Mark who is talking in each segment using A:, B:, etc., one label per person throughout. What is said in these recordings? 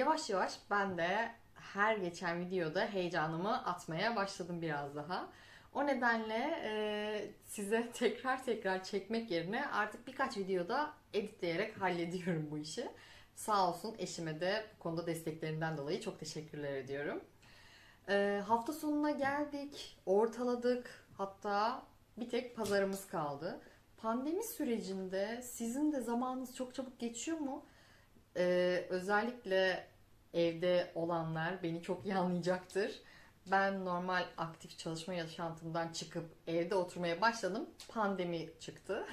A: Yavaş yavaş ben de her geçen videoda heyecanımı atmaya başladım biraz daha. O nedenle e, size tekrar tekrar çekmek yerine artık birkaç videoda editleyerek hallediyorum bu işi. Sağ olsun eşime de bu konuda desteklerinden dolayı çok teşekkürler ediyorum. E, hafta sonuna geldik, ortaladık. Hatta bir tek pazarımız kaldı. Pandemi sürecinde sizin de zamanınız çok çabuk geçiyor mu? Ee, özellikle evde olanlar beni çok iyi anlayacaktır. Ben normal aktif çalışma yaşantımdan çıkıp evde oturmaya başladım. Pandemi çıktı.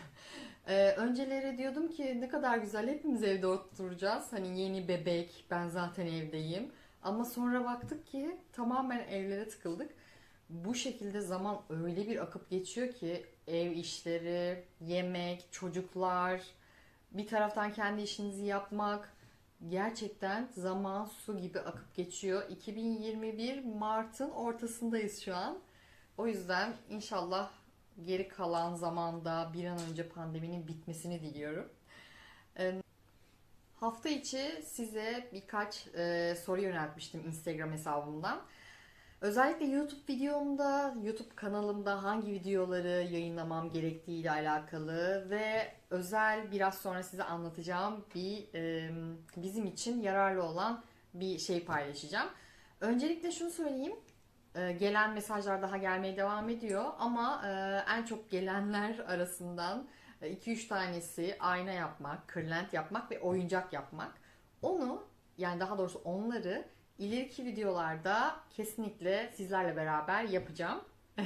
A: Ee, önceleri diyordum ki ne kadar güzel hepimiz evde oturacağız. Hani yeni bebek, ben zaten evdeyim. Ama sonra baktık ki tamamen evlere tıkıldık. Bu şekilde zaman öyle bir akıp geçiyor ki ev işleri, yemek, çocuklar, bir taraftan kendi işinizi yapmak gerçekten zaman su gibi akıp geçiyor. 2021 Mart'ın ortasındayız şu an. O yüzden inşallah geri kalan zamanda bir an önce pandeminin bitmesini diliyorum. Ee, Hafta içi size birkaç e, soru yöneltmiştim Instagram hesabımdan. Özellikle YouTube videomda, YouTube kanalımda hangi videoları yayınlamam gerektiği ile alakalı ve özel biraz sonra size anlatacağım bir e, bizim için yararlı olan bir şey paylaşacağım. Öncelikle şunu söyleyeyim. E, gelen mesajlar daha gelmeye devam ediyor ama e, en çok gelenler arasından 2-3 tanesi ayna yapmak, kırlent yapmak ve oyuncak yapmak. Onu yani daha doğrusu onları ileriki videolarda kesinlikle sizlerle beraber yapacağım.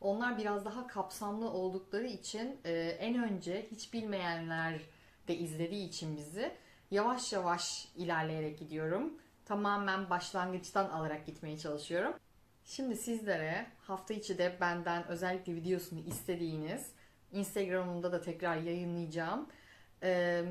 A: Onlar biraz daha kapsamlı oldukları için e, en önce hiç bilmeyenler de izlediği için bizi yavaş yavaş ilerleyerek gidiyorum. Tamamen başlangıçtan alarak gitmeye çalışıyorum. Şimdi sizlere hafta içi de benden özellikle videosunu istediğiniz Instagram'ımda da tekrar yayınlayacağım. Ee,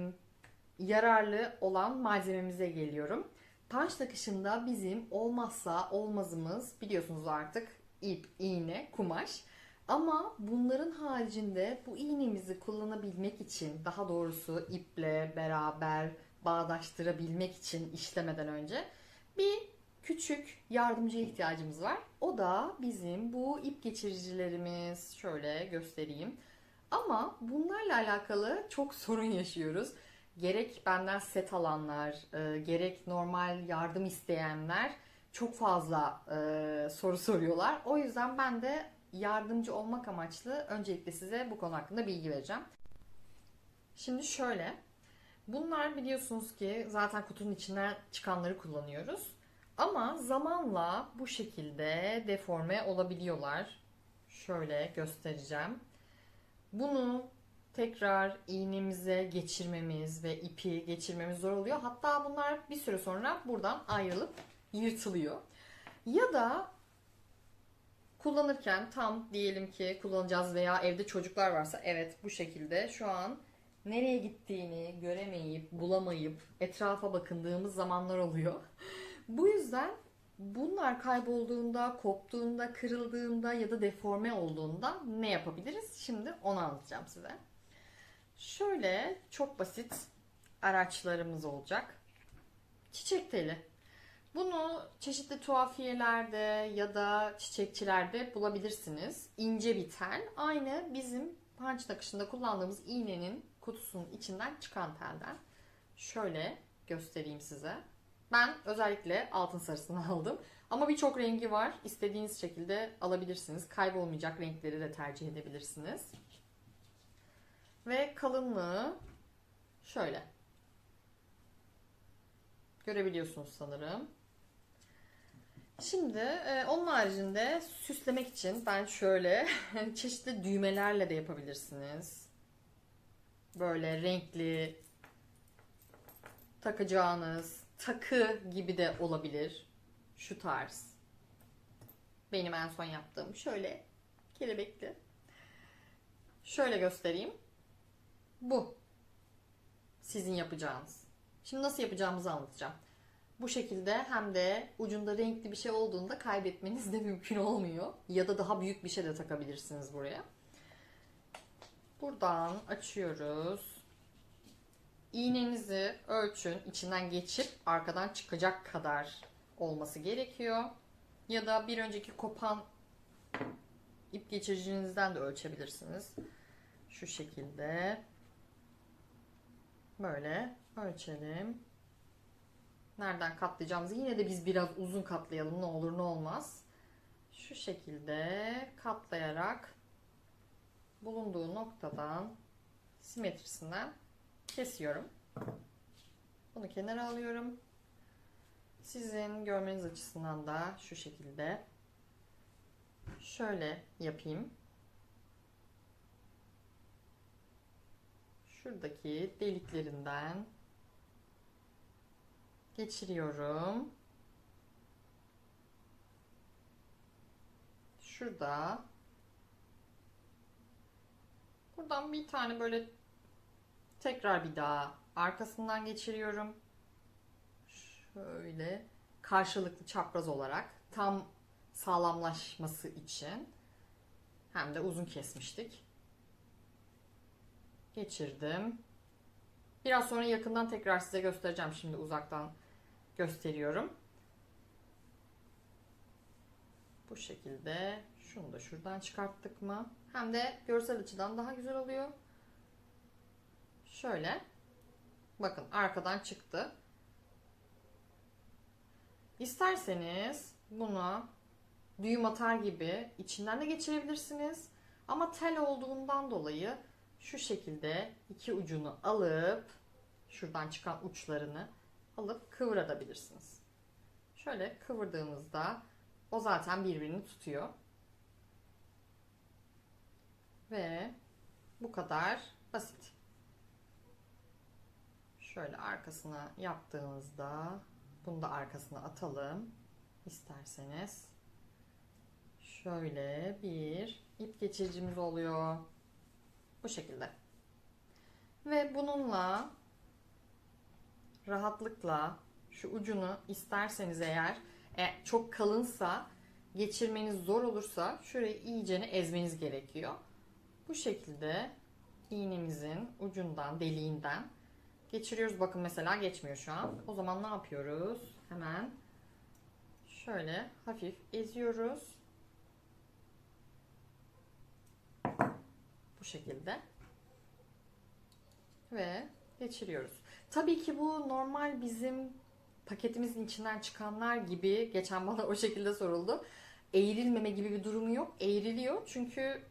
A: yararlı olan malzememize geliyorum. Panç takışında bizim olmazsa olmazımız biliyorsunuz artık ip, iğne, kumaş. Ama bunların haricinde bu iğnemizi kullanabilmek için daha doğrusu iple beraber bağdaştırabilmek için işlemeden önce bir küçük yardımcıya ihtiyacımız var. O da bizim bu ip geçiricilerimiz. Şöyle göstereyim. Ama bunlarla alakalı çok sorun yaşıyoruz. Gerek benden set alanlar, e, gerek normal yardım isteyenler çok fazla e, soru soruyorlar. O yüzden ben de yardımcı olmak amaçlı öncelikle size bu konu hakkında bilgi vereceğim. Şimdi şöyle, bunlar biliyorsunuz ki zaten kutunun içinden çıkanları kullanıyoruz. Ama zamanla bu şekilde deforme olabiliyorlar. Şöyle göstereceğim. Bunu tekrar iğnemize geçirmemiz ve ipi geçirmemiz zor oluyor. Hatta bunlar bir süre sonra buradan ayrılıp yırtılıyor. Ya da kullanırken tam diyelim ki kullanacağız veya evde çocuklar varsa evet bu şekilde şu an nereye gittiğini göremeyip bulamayıp etrafa bakındığımız zamanlar oluyor. Bu yüzden bunlar kaybolduğunda, koptuğunda, kırıldığında ya da deforme olduğunda ne yapabiliriz? Şimdi onu anlatacağım size. Şöyle çok basit araçlarımız olacak. Çiçek teli. Bunu çeşitli tuhafiyelerde ya da çiçekçilerde bulabilirsiniz. İnce bir tel. Aynı bizim punch nakışında kullandığımız iğnenin kutusunun içinden çıkan telden. Şöyle göstereyim size. Ben özellikle altın sarısını aldım. Ama birçok rengi var. İstediğiniz şekilde alabilirsiniz. Kaybolmayacak renkleri de tercih edebilirsiniz. Ve kalınlığı şöyle. Görebiliyorsunuz sanırım. Şimdi e, onun haricinde süslemek için ben şöyle çeşitli düğmelerle de yapabilirsiniz. Böyle renkli takacağınız takı gibi de olabilir. Şu tarz. Benim en son yaptığım şöyle kelebekli. Şöyle göstereyim. Bu. Sizin yapacağınız. Şimdi nasıl yapacağımızı anlatacağım. Bu şekilde hem de ucunda renkli bir şey olduğunda kaybetmeniz de mümkün olmuyor. Ya da daha büyük bir şey de takabilirsiniz buraya. Buradan açıyoruz. iğnenizi ölçün. içinden geçip arkadan çıkacak kadar olması gerekiyor. Ya da bir önceki kopan ip geçiricinizden de ölçebilirsiniz. Şu şekilde. Böyle ölçelim. Nereden katlayacağımızı yine de biz biraz uzun katlayalım ne olur ne olmaz. Şu şekilde katlayarak bulunduğu noktadan simetrisinden kesiyorum. Bunu kenara alıyorum. Sizin görmeniz açısından da şu şekilde şöyle yapayım. Şuradaki deliklerinden geçiriyorum. Şurada buradan bir tane böyle tekrar bir daha arkasından geçiriyorum. Şöyle karşılıklı çapraz olarak tam sağlamlaşması için hem de uzun kesmiştik. Geçirdim. Biraz sonra yakından tekrar size göstereceğim. Şimdi uzaktan gösteriyorum. Bu şekilde şunu da şuradan çıkarttık mı? Hem de görsel açıdan daha güzel oluyor. Şöyle. Bakın arkadan çıktı. İsterseniz bunu düğüm atar gibi içinden de geçirebilirsiniz. Ama tel olduğundan dolayı şu şekilde iki ucunu alıp şuradan çıkan uçlarını alıp kıvırabilirsiniz. Şöyle kıvırdığınızda o zaten birbirini tutuyor. Ve bu kadar basit. Şöyle arkasına yaptığınızda bunu da arkasına atalım isterseniz. Şöyle bir ip geçiricimiz oluyor. Bu şekilde. Ve bununla rahatlıkla şu ucunu isterseniz eğer e, çok kalınsa geçirmeniz zor olursa şurayı iyicene ezmeniz gerekiyor. Bu şekilde iğnemizin ucundan, deliğinden geçiriyoruz. Bakın mesela geçmiyor şu an. O zaman ne yapıyoruz? Hemen şöyle hafif eziyoruz. Bu şekilde. Ve geçiriyoruz. Tabii ki bu normal bizim paketimizin içinden çıkanlar gibi geçen bana o şekilde soruldu. Eğrilmeme gibi bir durumu yok. Eğriliyor çünkü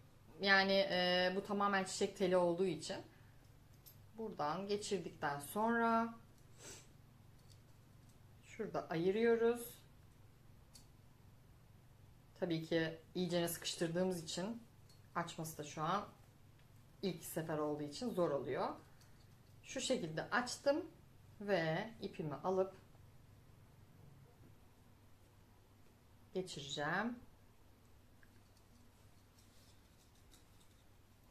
A: yani e, bu tamamen çiçek teli olduğu için. Buradan geçirdikten sonra şurada ayırıyoruz. Tabii ki iyicene sıkıştırdığımız için açması da şu an ilk sefer olduğu için zor oluyor. Şu şekilde açtım ve ipimi alıp geçireceğim.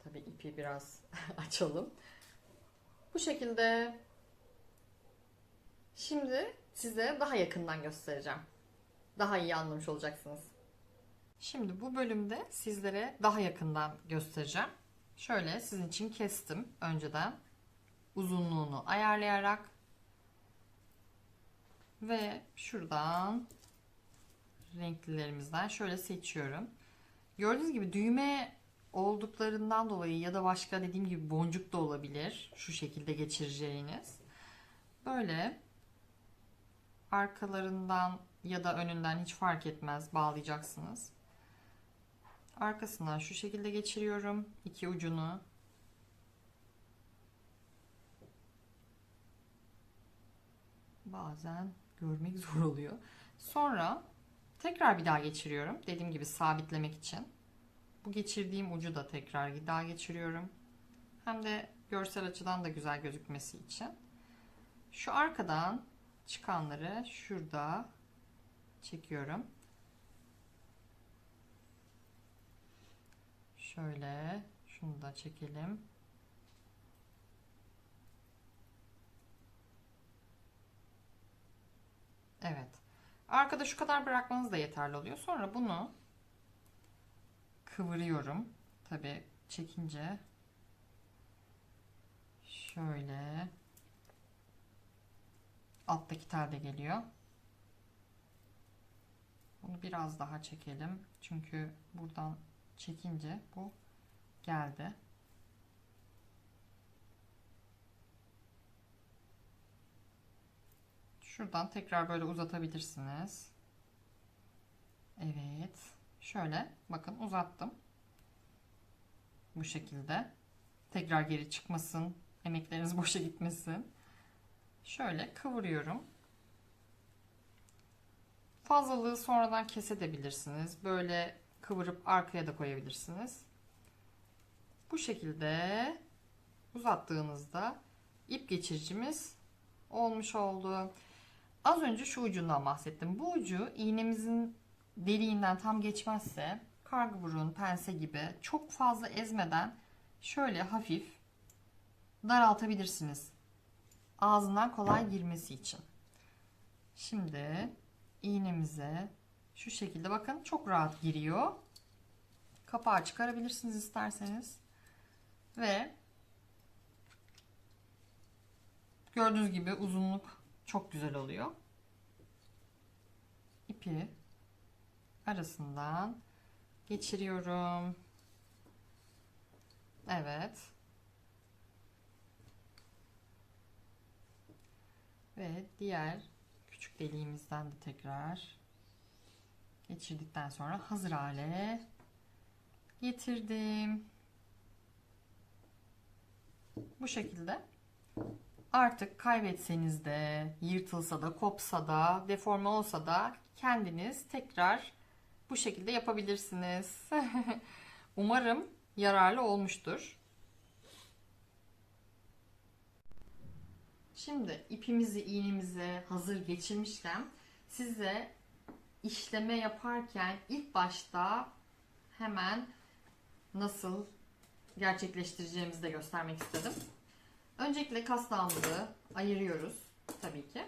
A: Tabii ipi biraz açalım. Bu şekilde şimdi size daha yakından göstereceğim. Daha iyi anlamış olacaksınız. Şimdi bu bölümde sizlere daha yakından göstereceğim. Şöyle sizin için kestim önceden. Uzunluğunu ayarlayarak ve şuradan renklilerimizden şöyle seçiyorum. Gördüğünüz gibi düğme olduklarından dolayı ya da başka dediğim gibi boncuk da olabilir. Şu şekilde geçireceğiniz. Böyle arkalarından ya da önünden hiç fark etmez bağlayacaksınız. Arkasından şu şekilde geçiriyorum iki ucunu. Bazen görmek zor oluyor. Sonra tekrar bir daha geçiriyorum. Dediğim gibi sabitlemek için. Bu geçirdiğim ucu da tekrar daha geçiriyorum. Hem de görsel açıdan da güzel gözükmesi için. Şu arkadan çıkanları şurada çekiyorum. Şöyle şunu da çekelim. Evet. Arkada şu kadar bırakmanız da yeterli oluyor. Sonra bunu kıvırıyorum. Tabi çekince şöyle alttaki tel de geliyor. Bunu biraz daha çekelim. Çünkü buradan çekince bu geldi. Şuradan tekrar böyle uzatabilirsiniz. Evet. Şöyle bakın uzattım. Bu şekilde. Tekrar geri çıkmasın. Emekleriniz boşa gitmesin. Şöyle kıvırıyorum. Fazlalığı sonradan kesebilirsiniz. Böyle kıvırıp arkaya da koyabilirsiniz. Bu şekilde uzattığınızda ip geçiricimiz olmuş oldu. Az önce şu ucundan bahsettim. Bu ucu iğnemizin deliğinden tam geçmezse kargı burun, pense gibi çok fazla ezmeden şöyle hafif daraltabilirsiniz. Ağzından kolay girmesi için. Şimdi iğnemize şu şekilde bakın çok rahat giriyor. Kapağı çıkarabilirsiniz isterseniz. Ve gördüğünüz gibi uzunluk çok güzel oluyor. İpi arasından geçiriyorum. Evet. Ve diğer küçük deliğimizden de tekrar geçirdikten sonra hazır hale getirdim. Bu şekilde artık kaybetseniz de, yırtılsa da, kopsa da, deforme olsa da kendiniz tekrar bu şekilde yapabilirsiniz. Umarım yararlı olmuştur. Şimdi ipimizi, iğnemizi hazır geçirmişken size işleme yaparken ilk başta hemen nasıl gerçekleştireceğimizi de göstermek istedim. Öncelikle kasnağımızı ayırıyoruz tabii ki.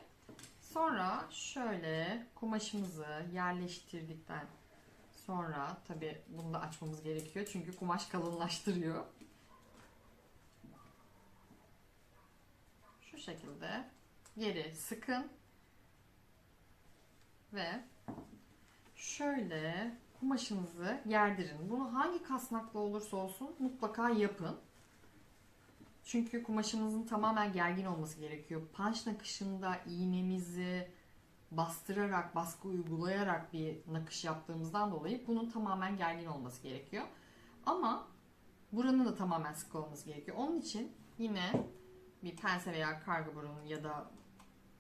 A: Sonra şöyle kumaşımızı yerleştirdikten sonra tabii bunu da açmamız gerekiyor çünkü kumaş kalınlaştırıyor. Şu şekilde geri sıkın ve şöyle kumaşınızı gerdirin. Bunu hangi kasnakla olursa olsun mutlaka yapın. Çünkü kumaşınızın tamamen gergin olması gerekiyor. Punch nakışında iğnemizi bastırarak, baskı uygulayarak bir nakış yaptığımızdan dolayı bunun tamamen gergin olması gerekiyor. Ama buranın da tamamen sıkı olması gerekiyor. Onun için yine bir pense veya karga burun ya da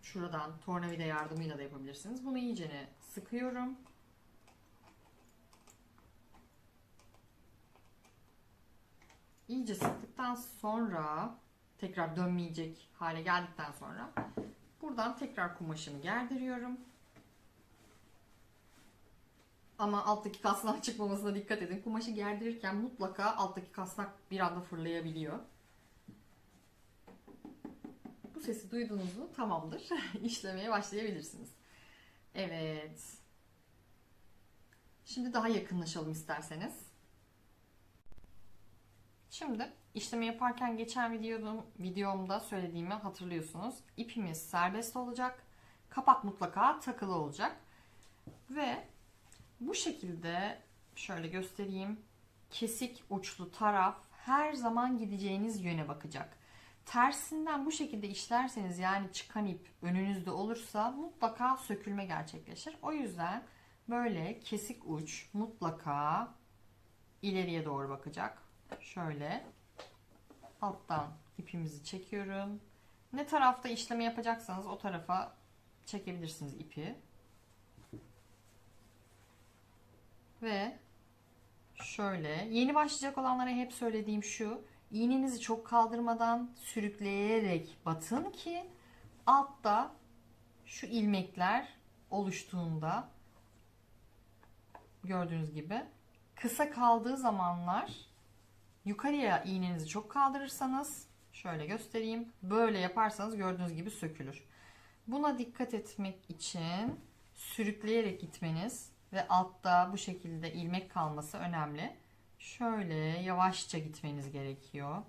A: şuradan tornavida yardımıyla da yapabilirsiniz. Bunu iyicene sıkıyorum. İyice sıktıktan sonra tekrar dönmeyecek hale geldikten sonra buradan tekrar kumaşımı gerdiriyorum. Ama alttaki kasnak çıkmamasına dikkat edin. Kumaşı gerdirirken mutlaka alttaki kasnak bir anda fırlayabiliyor. Bu sesi duydunuz mu? Tamamdır. İşlemeye başlayabilirsiniz. Evet. Şimdi daha yakınlaşalım isterseniz. Şimdi işlemi yaparken geçen videom, videomda söylediğimi hatırlıyorsunuz. İpimiz serbest olacak. Kapak mutlaka takılı olacak. Ve bu şekilde şöyle göstereyim. Kesik uçlu taraf her zaman gideceğiniz yöne bakacak. Tersinden bu şekilde işlerseniz yani çıkan ip önünüzde olursa mutlaka sökülme gerçekleşir. O yüzden böyle kesik uç mutlaka ileriye doğru bakacak. Şöyle alttan ipimizi çekiyorum. Ne tarafta işlemi yapacaksanız o tarafa çekebilirsiniz ipi. Ve şöyle yeni başlayacak olanlara hep söylediğim şu iğnenizi çok kaldırmadan sürükleyerek batın ki altta şu ilmekler oluştuğunda gördüğünüz gibi kısa kaldığı zamanlar yukarıya iğnenizi çok kaldırırsanız şöyle göstereyim. Böyle yaparsanız gördüğünüz gibi sökülür. Buna dikkat etmek için sürükleyerek gitmeniz ve altta bu şekilde ilmek kalması önemli. Şöyle yavaşça gitmeniz gerekiyor.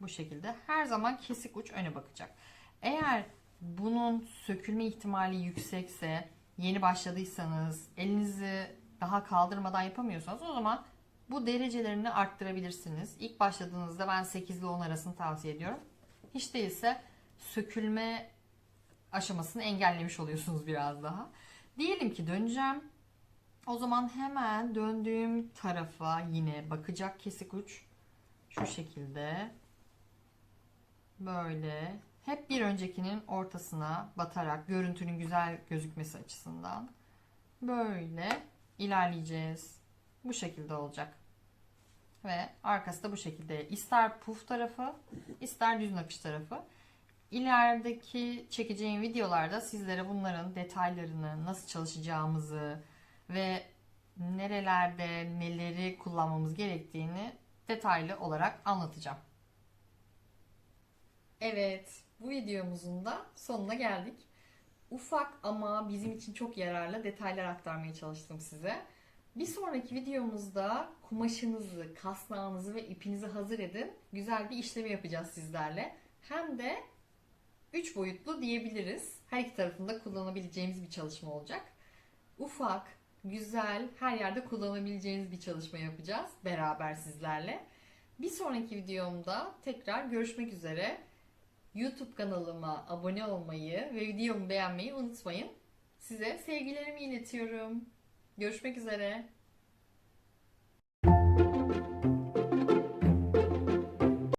A: Bu şekilde her zaman kesik uç öne bakacak. Eğer bunun sökülme ihtimali yüksekse, yeni başladıysanız, elinizi daha kaldırmadan yapamıyorsanız o zaman bu derecelerini arttırabilirsiniz. İlk başladığınızda ben 8 ile 10 arasını tavsiye ediyorum. Hiç değilse sökülme aşamasını engellemiş oluyorsunuz biraz daha. Diyelim ki döneceğim. O zaman hemen döndüğüm tarafa yine bakacak kesik uç. Şu şekilde. Böyle. Hep bir öncekinin ortasına batarak görüntünün güzel gözükmesi açısından. Böyle ilerleyeceğiz. Bu şekilde olacak. Ve arkası da bu şekilde. İster puf tarafı, ister düz nakış tarafı. İlerideki çekeceğim videolarda sizlere bunların detaylarını, nasıl çalışacağımızı ve nerelerde neleri kullanmamız gerektiğini detaylı olarak anlatacağım. Evet, bu videomuzun da sonuna geldik. Ufak ama bizim için çok yararlı detaylar aktarmaya çalıştım size. Bir sonraki videomuzda kumaşınızı, kasnağınızı ve ipinizi hazır edin. Güzel bir işlemi yapacağız sizlerle. Hem de 3 boyutlu diyebiliriz. Her iki tarafında kullanabileceğimiz bir çalışma olacak. Ufak, güzel, her yerde kullanabileceğiniz bir çalışma yapacağız beraber sizlerle. Bir sonraki videomda tekrar görüşmek üzere. YouTube kanalıma abone olmayı ve videomu beğenmeyi unutmayın. Size sevgilerimi iletiyorum. Görüşmek üzere.